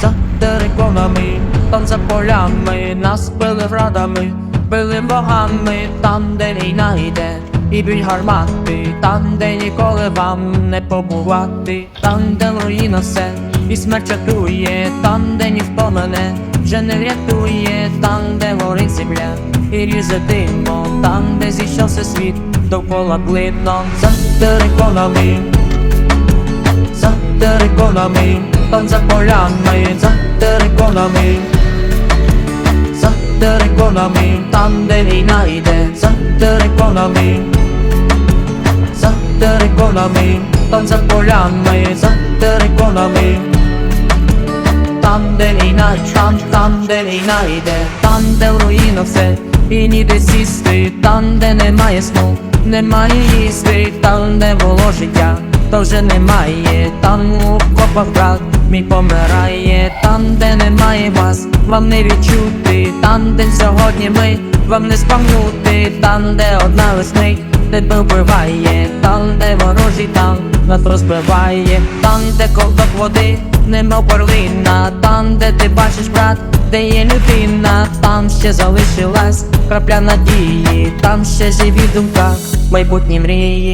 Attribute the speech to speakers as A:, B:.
A: За териконами, там за полями, нас били врадами, били богами, там, де війна йде, і бій гармати, там, де ніколи вам не побувати, там, де руїна все, і смерть чатує, там, де ніхто мене вже не врятує, там, де горить земля, і різе димо, там, де зійшовся світ, довкола блидно, за териконами териконами, там за полями, за териконами, за териконами, там де війна йде, за териконами, за териконами, там за полями, за териконами, там де війна, там, там де війна йде, там де в руїнах все, і ніде сісти, там де немає сну, немає їсти, там де було життя, то вже немає, там у копах брат мій помирає, там де немає вас, вам не відчути, там де сьогодні ми, вам не спам'нути, там де одна весни тебе вбиває, там де ворожий танк нас розбиває, там де ковток води, нема перлина, там де ти бачиш брат, де є людина, там ще залишилась крапля надії, там ще живі думка, майбутні мрії.